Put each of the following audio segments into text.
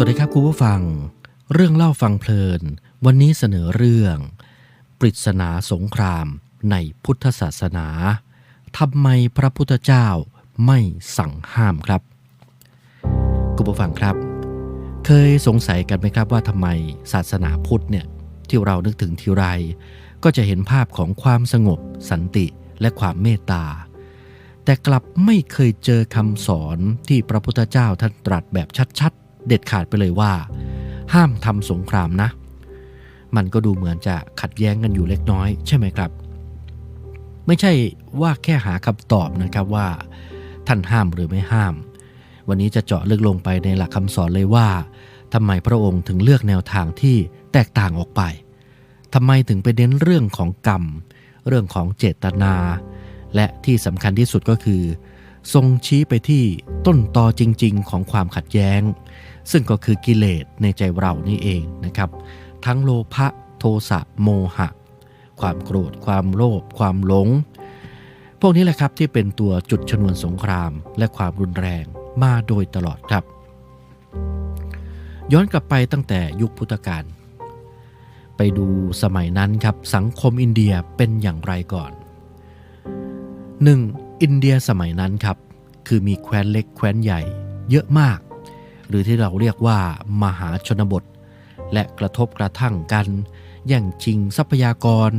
วัสดีครับคุณผู้ฟัง เรื่องเล่าฟังเพลิน วันนี้เสนอเรื่อง ปริศนาสงครามในพุทธศาสนาทำไมพระพุทธเจ้าไม่สั่งห้ามครับ คุณผู้ฟังครับ เคยสงสัยกันไหมครับว่าทำไมศาสนาพุทธเนี่ยที่เรานึกถึงทีไร ก็จะเห็นภาพของความสงบ สันติและความเมตตา แต่กลับไม่เคยเจอคำสอนที่พระพุทธเจ้าท่านตรัสแบบชัดๆ เด็ดขาดไปเลยว่า ห้ามทำสงครามนะ มันก็ดูเหมือนจะขัดแย้งกันอยู่เล็กน้อยใช่ไหมครับ ไม่ใช่ว่าแค่หาคำตอบนะครับว่า ท่านห้ามหรือไม่ห้าม วันนี้จะเจาะลึกลงไปในหลักคำสอนเลยว่าทำไมพระองค์ถึงเลือกแนวทางที่แตกต่างออกไปทำไมถึงไปเน้นเรื่องของกรรม เรื่องของเจตนา และที่สำคัญที่สุดก็คือ ทรงชี้ไปที่ต้นตอจริง ๆ ของความขัดแย้ง ซึ่งก็คือกิเลสในใจเรานี่เองนะครับ ทั้งโลภะโทสะโมหะ ความโกรธ ความโลภความหลง พวกนี้แหละครับที่เป็นตัวจุดชนวนสงครามและความรุนแรงมาโดยตลอดครับ ย้อนกลับไปตั้งแต่ยุคพุทธกาลไปดูสมัยนั้นครับสังคมอินเดียเป็นอย่างไรก่อน 1. อินเดียสมัยนั้นครับ คือมีแคว้นเล็กแคว้นใหญ่ เยอะมาก หรือที่เราเรียกว่ามหาชนบท และกระทบกระทั่งกัน แย่งชิงทรัพยากร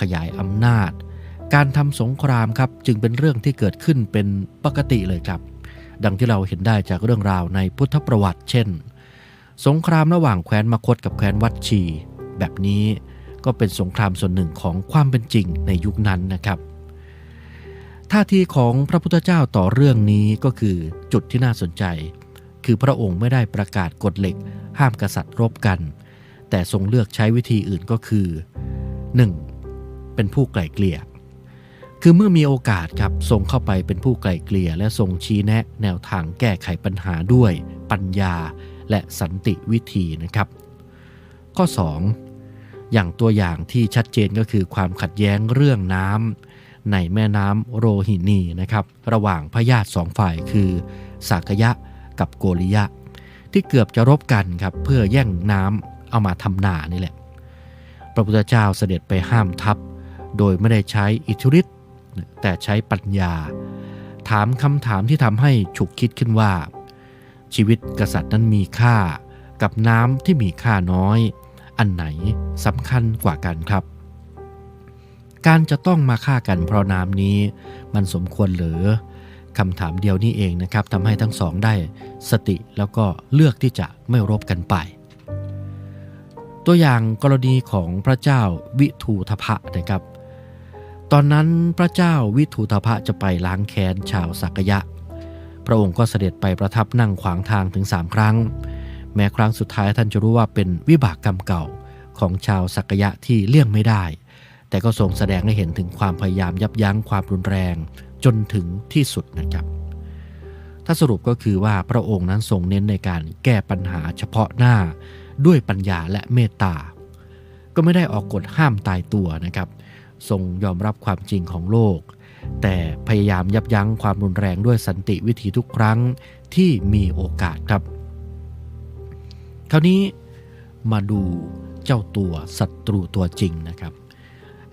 ขยายอำนาจ การทำสงครามครับจึงเป็นเรื่องที่เกิดขึ้นเป็นปกติเลยครับ ดังที่เราเห็นได้จากเรื่องราวในพุทธประวัติ เช่น สงครามระหว่างแคว้นมคตกับแคว้นวัดชี แบบนี้ก็เป็นสงครามส่วนหนึ่งของความเป็นจริงในยุคนั้นนะครับ ท่าทีของพระพุทธเจ้าต่อเรื่องนี้ก็คือจุดที่น่าสนใจ คือพระองค์ไม่ได้ประกาศกฎเหล็ก ห้ามกษัตริย์รบกัน แต่ทรงเลือกใช้วิธีอื่นก็คือ 1. เป็นผู้ไกล่เกลี่ย คือเมื่อมีโอกาสครับทรงเข้าไปเป็นผู้ไกล่เกลี่ย และทรงชี้แนะแนวทางแก้ไขปัญหาด้วย ปัญญาและสันติวิธีนะครับ ข้อ 2. อย่างตัวอย่างที่ชัดเจนก็คือความขัดแย้งเรื่องน้ำ ในแม่น้ำโรฮินีนะครับระหว่างพญาติสองฝ่ายคือสากยะกับโกริยะ ที่เกือบจะรบกันครับเพื่อแย่งน้ำเอามาทำนานี่แหละ พระพุทธเจ้าเสด็จไปห้ามทัพ โดยไม่ได้ใช้อิทธิฤทธิ์แต่ใช้ปัญญา ถามคำถามที่ทำให้ฉุกคิดขึ้นว่า ชีวิตกษัตริย์นั้นมีค่ากับน้ำที่มีค่าน้อย อันไหนสำคัญกว่ากันครับ การจะต้องมาฆ่ากันเพราะน้ำนี้ มันสมควรหรือคำถามเดียวนี้เองนะครับทำให้ทั้งสองได้สติแล้วก็เลือกที่จะไม่รบกันไป ตัวอย่างกรณีของพระเจ้าวิทูทพะนะครับ ตอนนั้นพระเจ้าวิทูทพะจะไปล้างแค้นชาวสักยะ พระองค์ก็เสด็จไปประทับนั่งขวางทางถึงสามครั้ง แม้ครั้งสุดท้ายท่านจะรู้ว่าเป็นวิบากกรรมเก่าของชาวสักยะที่เลี่ยงไม่ได้ แต่ก็ทรงแสดงให้เห็นถึงความพยายามยับยั้งความรุนแรงจนถึงที่สุดนะครับ ถ้าสรุปก็คือว่าพระองค์นั้นทรงเน้นในการแก้ปัญหาเฉพาะหน้าด้วยปัญญาและเมตตา ก็ไม่ได้ออกกฎห้ามตายตัวนะครับ ทรงยอมรับความจริงของโลก แต่พยายามยับยั้งความรุนแรงด้วยสันติวิธีทุกครั้งที่มีโอกาสครับ คราวนี้มาดูเจ้าตัวศัตรูตัวจริงนะครับ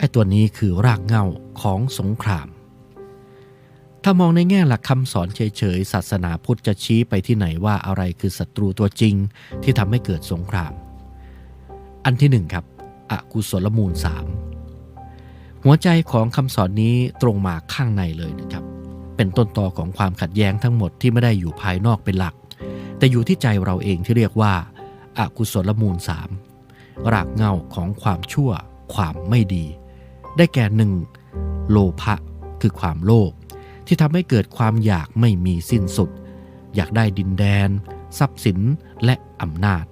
ไอ้ตัวนี้คือรากเหง้าของสงคราม ถ้ามองในแง่หลักคำสอนเฉยๆ ศาสนาพุทธจะชี้ไปที่ไหนว่าอะไรคือศัตรูตัวจริงที่ทำให้เกิดสงคราม อันที่หนึ่งครับ อกุศลมูลสามหัวใจของคำสอนนี้ตรงมาข้างในเลยนะครับ เป็นต้นตอของความขัดแย้งทั้งหมดที่ไม่ได้อยู่ภายนอกเป็นหลัก แต่อยู่ที่ใจเราเองที่เรียกว่าอากุศลมูลสามรากเหง้าของความชั่ว ความไม่ดี ได้แก่หนึ่งโลภะคือความโลภที่ทำให้เกิดความอยากไม่มีสิ้นสุด อยากได้ดินแดน ทรัพย์สินและอำนาจ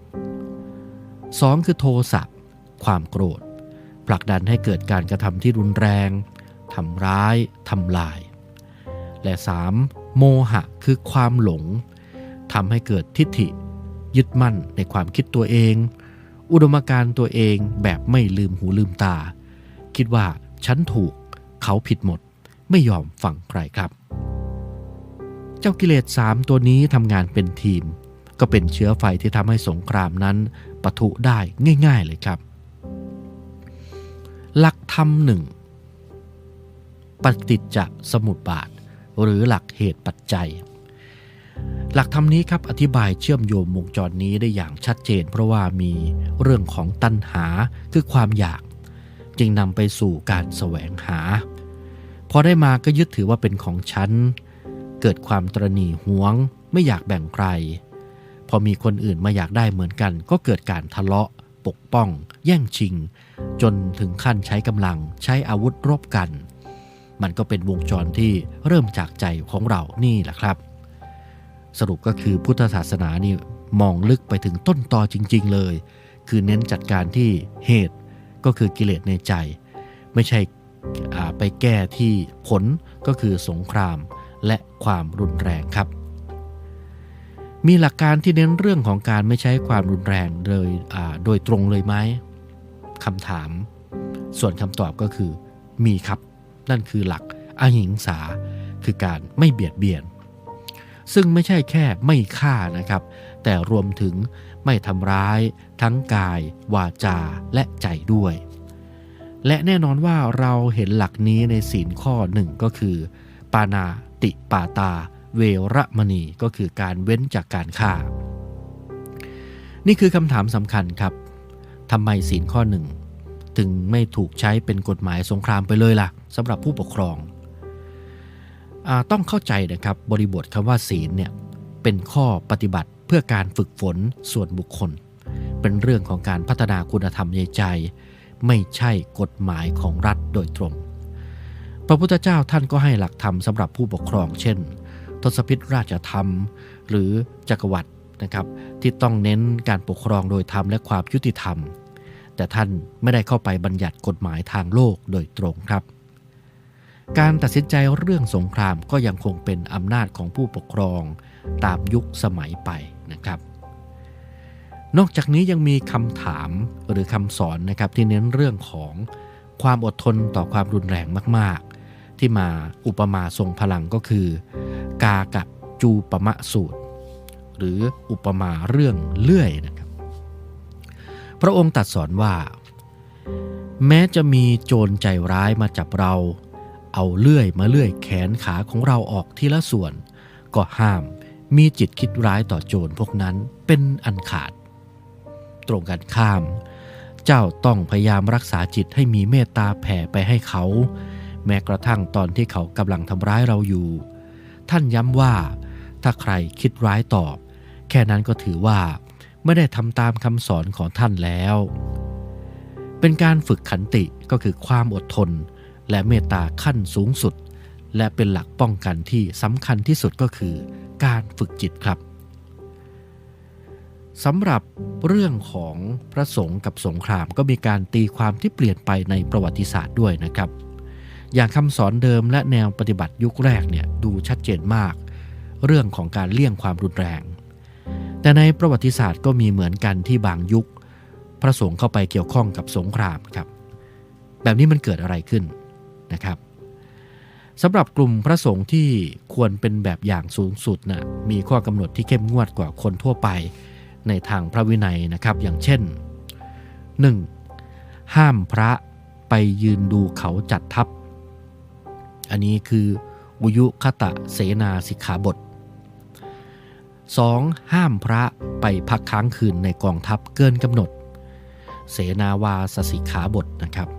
2. คือโทสะความโกรธ ผลักดันให้เกิดการกระทำที่รุนแรงทำร้ายทำลาย และ 3. โมหะคือความหลงทำให้เกิดทิฏฐิ ยึดมั่นในความคิดตัวเอง อุดมการณ์ตัวเองแบบไม่ลืมหูลืมตา คิดว่าฉันถูกเขาผิดหมด ไม่ยอมฟังใครครับ เจ้ากิเลสสามตัวนี้ทำงานเป็นทีม ก็เป็นเชื้อไฟที่ทำให้สงครามนั้นปะทุได้ง่าย ๆเลยครับ หลักธรรมหนึ่งปฏิจจสมุปบาท หรือหลักเหตุปัจจัย หลักธรรมนี้ครับอธิบายเชื่อมโยงวงจรนี้ได้อย่างชัดเจน เพราะว่ามีเรื่องของตัณหาคือความอยาก จึงนำไปสู่การแสวงหา พอได้มาก็ยึดถือว่าเป็นของฉัน เกิดความตรณีหวง ไม่อยากแบ่งใคร พอมีคนอื่นมาอยากได้เหมือนกัน ก็เกิดการทะเลาะ ปกป้อง แย่งชิง จนถึงขั้นใช้กำลังใช้อาวุธรบกัน มันก็เป็นวงจรที่เริ่มจากใจของเรานี่แหละครับ สรุปก็คือพุทธศาสนานี่มองลึกไปถึงต้นตอจริง ๆ เลย คือเน้นจัดการที่เหตุ ก็คือกิเลสในใจ ไม่ใช่ไปแก้ที่ผลก็คือสงครามและความรุนแรงครับ มีหลักการที่เน้นเรื่องของการไม่ใช้ความรุนแรงเลยโดยตรงเลยไหมคำถาม ส่วนคำตอบก็คือมีครับ นั่นคือหลักอหิงสาคือการไม่เบียดเบียน ซึ่งไม่ใช่แค่ไม่ฆ่านะครับ แต่รวมถึงไม่ทำร้ายทั้งกาย วาจาและใจด้วย และแน่นอนว่าเราเห็นหลักนี้ในศีลข้อหนึ่งก็คือ ปานาติปาตา เวรมณีก็คือการเว้นจากการฆ่า นี่คือคำถามสำคัญครับทำไมศีลข้อหนึ่งถึงไม่ถูกใช้เป็นกฎหมายสงครามไปเลยล่ะสำหรับผู้ปกครองอต้องเข้าใจนะครับบริบทคำว่าศีลเนี่ยเป็นข้อปฏิบัติ เพื่อการฝึกฝนส่วนบุคคล เป็นเรื่องของการพัฒนาคุณธรรมในใจ ไม่ใช่กฎหมายของรัฐโดยตรง พระพุทธเจ้าท่านก็ให้หลักธรรมสำหรับผู้ปกครอง เช่น ทศพิธราชธรรม หรือจักรวรรดินะครับที่ต้องเน้นการปกครองโดยธรรมและความยุติธรรม แต่ท่านไม่ได้เข้าไปบัญญัติกฎหมายทางโลกโดยตรงครับ การตัดสินใจเรื่องสงครามก็ยังคงเป็นอำนาจของผู้ปกครองตามยุคสมัยไป นะครับ นอกจากนี้ยังมีคำถามหรือคำสอนนะครับที่เน้นเรื่องของความอดทนต่อความรุนแรงมาก ๆ ที่มาอุปมาทรงพลังก็คือ กากับจูปมะสูตร หรืออุปมาเรื่องเลื่อยนะครับ พระองค์ตรัดสอนว่า แม้จะมีโจรใจร้ายมาจับเรา เอาเลื่อยมาเลื่อยแขนขาของเราออกทีละส่วน ก็ห้าม มีจิตคิดร้ายต่อโจรพวกนั้นเป็นอันขาด ตรงกันข้าม เจ้าต้องพยายามรักษาจิตให้มีเมตตาแผ่ไปให้เขา แม้กระทั่งตอนที่เขากำลังทำร้ายเราอยู่ ท่านย้ำว่า ถ้าใครคิดร้ายตอบ แค่นั้นก็ถือว่าไม่ได้ทำตามคำสอนของท่านแล้ว เป็นการฝึกขันติก็คือความอดทน และเมตตาขั้นสูงสุด และเป็นหลักป้องกันที่สำคัญที่สุดก็คือการฝึกจิตครับสำหรับเรื่องของพระสงฆ์กับสงครามก็มีการตีความที่เปลี่ยนไปในประวัติศาสตร์ด้วยนะครับ อย่างคำสอนเดิมและแนวปฏิบัติยุคแรกเนี่ยดูชัดเจนมาก เรื่องของการเลี่ยงความรุนแรง แต่ในประวัติศาสตร์ก็มีเหมือนกันที่บางยุค พระสงฆ์เข้าไปเกี่ยวข้องกับสงครามครับ แบบนี้มันเกิดอะไรขึ้นนะครับ สำหรับกลุ่มพระสงฆ์ที่ควรเป็นแบบอย่างสูงสุดนะมีข้อกำหนดที่เข้มงวดกว่าคนทั่วไป ในทางพระวินัยนะครับ อย่างเช่น 1. ห้ามพระไปยืนดูเขาจัดทัพ อันนี้คือบุยุคตะเสนาสิกขาบท 2. ห้ามพระไปพักค้างคืนในกองทัพเกินกำหนด เสนาวาสสิกขาบทนะครับ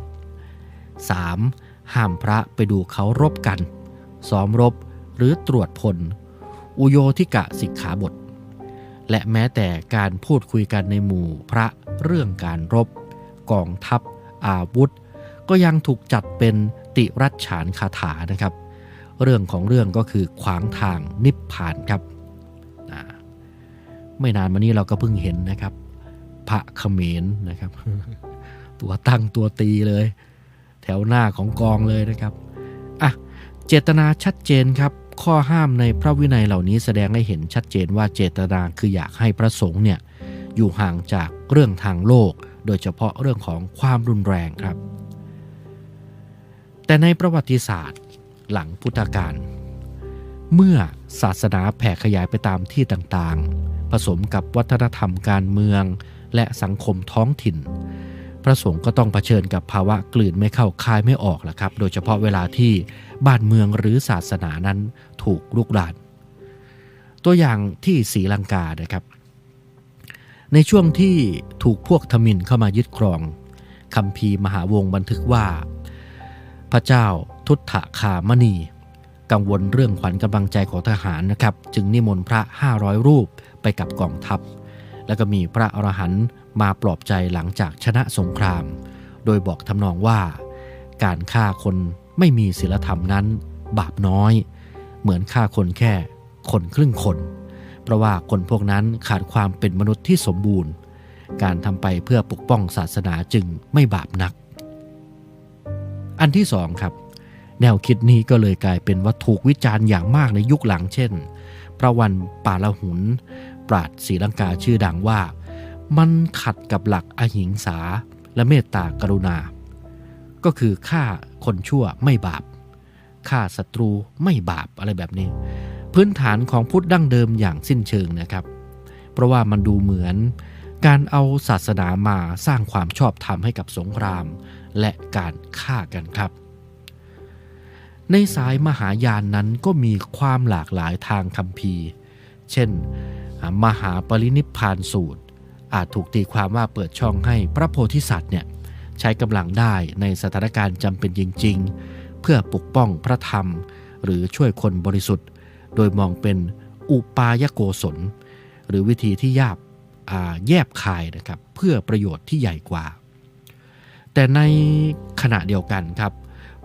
3. ห้ามพระไปดูเขารบกัน ซ้อมรบหรือตรวจพล อุโยทิกะสิกขาบท และแม้แต่การพูดคุยกันในหมู่พระเรื่องการรบ กองทัพ อาวุธ ก็ยังถูกจัดเป็นติรัชฉานคาถานะครับ เรื่องของเรื่องก็คือขวางทางนิพพานครับไม่นานมานี้เราก็เพิ่งเห็นนะครับ พระเขมรนะครับ ตัวตั้งตัวตีเลย แถวหน้าของกองเลยนะครับอะเจตนาชัดเจนครับ ข้อห้ามในพระวินัยเหล่านี้แสดงให้เห็นชัดเจนว่าเจตนาคืออยากให้พระสงฆ์เนี่ยอยู่ห่างจากเรื่องทางโลก โดยเฉพาะเรื่องของความรุนแรงครับ แต่ในประวัติศาสตร์หลังพุทธกาลเมื่อศาสนาแผ่ขยายไปตามที่ต่างๆ ผสมกับวัฒนธรรมการเมือง และสังคมท้องถิ่น พระสงฆ์ก็ต้องเผชิญกับภาวะกลืนไม่เข้าคายไม่ออกละครับ โดยเฉพาะเวลาที่บ้านเมืองหรือศาสนานั้นถูกลุกราน ตัวอย่างที่ศรีลังกานะครับ ในช่วงที่ถูกพวกทมินเข้ามายึดครองคำพีมหาวงบันทึกว่า พระเจ้าทุตถคามณี กังวลเรื่องขวัญกำลังใจของทหารนะครับ จึงนิมนต์พระ 500 รูปไปกับกองทัพ แล้วก็มีพระอรหันต์มาปลอบใจหลังจากชนะสงคราม โดยบอกทำนองว่า การฆ่าคนไม่มีศีลธรรมนั้น บาปน้อย เหมือนฆ่าคนแค่คนครึ่งคน เพราะว่าคนพวกนั้นขาดความเป็นมนุษย์ที่สมบูรณ์ การทำไปเพื่อปกป้องศาสนาจึงไม่บาปนัก อันที่สองครับ แนวคิดนี้ก็เลยกลายเป็นว่าถูกวิจารณ์อย่างมากในยุคหลังเช่นพระวันป่าละหุน ปราดศรีลังกาชื่อดังว่า มันขัดกับหลักอหิงสาและเมตตากรุณา ก็คือฆ่าคนชั่วไม่บาปฆ่าศัตรูไม่บาปอะไรแบบนี้ พื้นฐานของพุทธดั้งเดิมอย่างสิ้นเชิงนะครับ เพราะว่ามันดูเหมือนการเอาศาสนามาสร้างความชอบธรรมให้กับสงคราม และการฆ่ากันครับ ในสายมหายานนั้นก็มีความหลากหลายทางคำพีเช่น มหาปรินิพานสูตร อาจถูกตีความว่าเปิดช่องให้พระโพธิสัตว์เนี่ยใช้กำลังได้ในสถานการณ์จำเป็นจริง ๆ เพื่อปกป้องพระธรรม หรือช่วยคนบริสุทธิ์ โดยมองเป็นอุปายโกศล หรือวิธีที่ยาบแยบคายนะครับเพื่อประโยชน์ที่ใหญ่กว่า แต่ในขณะเดียวกันครับ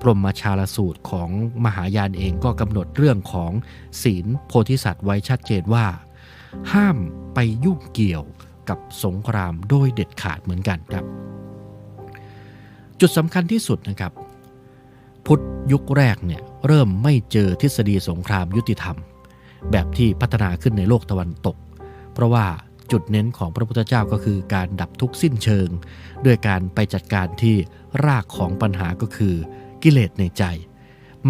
พรหมชาลสูตรของมหายานเองก็กำหนดเรื่องของศีลโพธิสัตว์ไว้ชัดเจนว่า ห้ามไปยุ่งเกี่ยวกับสงครามโดยเด็ดขาดเหมือนกันครับ จุดสำคัญที่สุดนะครับ พุทธยุคแรกเนี่ยเริ่มไม่เจอทฤษฎีสงครามยุติธรรม แบบที่พัฒนาขึ้นในโลกตะวันตก เพราะว่าจุดเน้นของพระพุทธเจ้าก็คือการดับทุกข์สิ้นเชิง ด้วยการไปจัดการที่รากของปัญหาก็คือกิเลสในใจ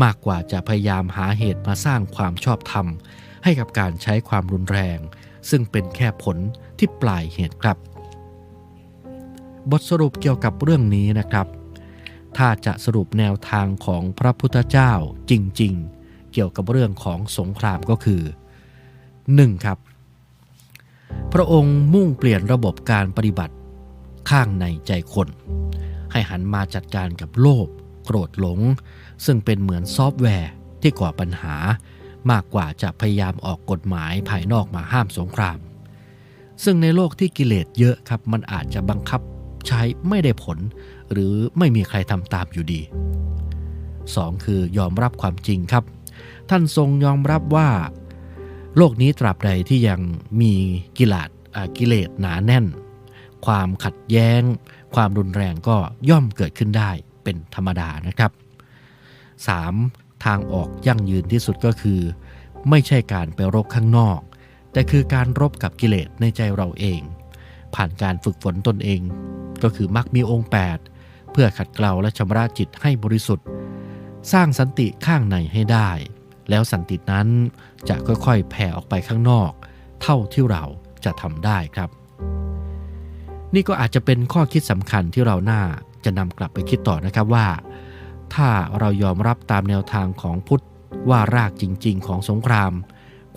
มากกว่าจะพยายามหาเหตุมาสร้างความชอบธรรม ให้กับการใช้ความรุนแรง ซึ่งเป็นแค่ผลที่ปลายเหตุครับ บทสรุปเกี่ยวกับเรื่องนี้นะครับ ถ้าจะสรุปแนวทางของพระพุทธเจ้าจริง ๆ เกี่ยวกับเรื่องของสงครามก็คือ 1. ครับ พระองค์มุ่งเปลี่ยนระบบการปฏิบัติข้างในใจคน ให้หันมาจัดการกับโลภโกรธหลง ซึ่งเป็นเหมือนซอฟต์แวร์ที่ก่อปัญหา มากกว่าจะพยายามออกกฎหมายภายนอกมาห้ามสงคราม ซึ่งในโลกที่กิเลสเยอะครับ มันอาจจะบังคับใช้ไม่ได้ผล หรือไม่มีใครทำตามอยู่ดี 2. คือยอมรับความจริงครับ ท่านทรงยอมรับว่า โลกนี้ตราบใดที่ยังมีกิเลสกิเลสหนาแน่น ความขัดแย้ง ความรุนแรงก็ย่อมเกิดขึ้นได้เป็นธรรมดานะครับ 3. ทางออกยั่งยืนที่สุดก็คือ ไม่ใช่การไปรบข้างนอก แต่คือการรบกับกิเลสในใจเราเอง ผ่านการฝึกฝนตนเอง ก็คือมักมีองค์ 8 เพื่อขัดเกลาและชำระจิตให้บริสุทธิ์ สร้างสันติข้างในให้ได้ แล้วสันตินั้นจะค่อยๆ แผ่ออกไปข้างนอก เท่าที่เราจะทำได้ครับ นี่ก็อาจจะเป็นข้อคิดสำคัญที่เราหน้าจะนำกลับไปคิดต่อนะครับว่า ถ้าเรายอมรับตามแนวทางของพุทธว่ารากจริง ๆ ของสงคราม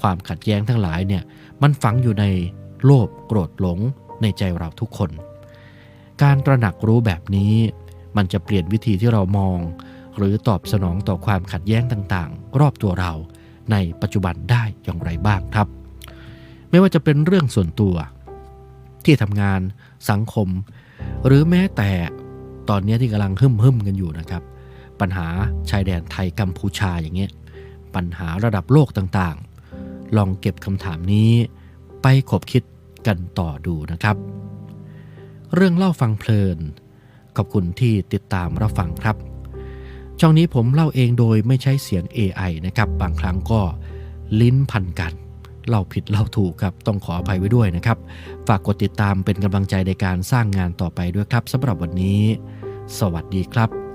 ความขัดแย้งทั้งหลายเนี่ยมันฝังอยู่ในโลภโกรธหลงในใจเราทุกคน การตระหนักรู้แบบนี้ มันจะเปลี่ยนวิธีที่เรามอง หรือตอบสนองต่อความขัดแย้งต่างๆ รอบตัวเราในปัจจุบันได้อย่างไรบ้างครับ ไม่ว่าจะเป็นเรื่องส่วนตัว ที่ทำงานสังคม หรือแม้แต่ตอนนี้ที่กำลังหึ่มหึมกันอยู่นะครับ ปัญหาชายแดนไทยกัมพูชาอย่างเงี้ยปัญหาระดับโลกต่างๆ ลองเก็บคำถามนี้ ไปขบคิดกันต่อดูนะครับ เรื่องเล่าฟังเพลิน ขอบคุณที่ติดตามรับฟังครับ ช่องนี้ผมเล่าเองโดยไม่ใช้เสียง AI นะครับ บางครั้งก็ลิ้นพันกันเล่าผิดเล่าถูกครับ ต้องขออภัยไว้ด้วยนะครับ ฝากกดติดตามเป็นกำลังใจในการสร้างงานต่อไปด้วยครับสำหรับวันนี้ สวัสดีครับ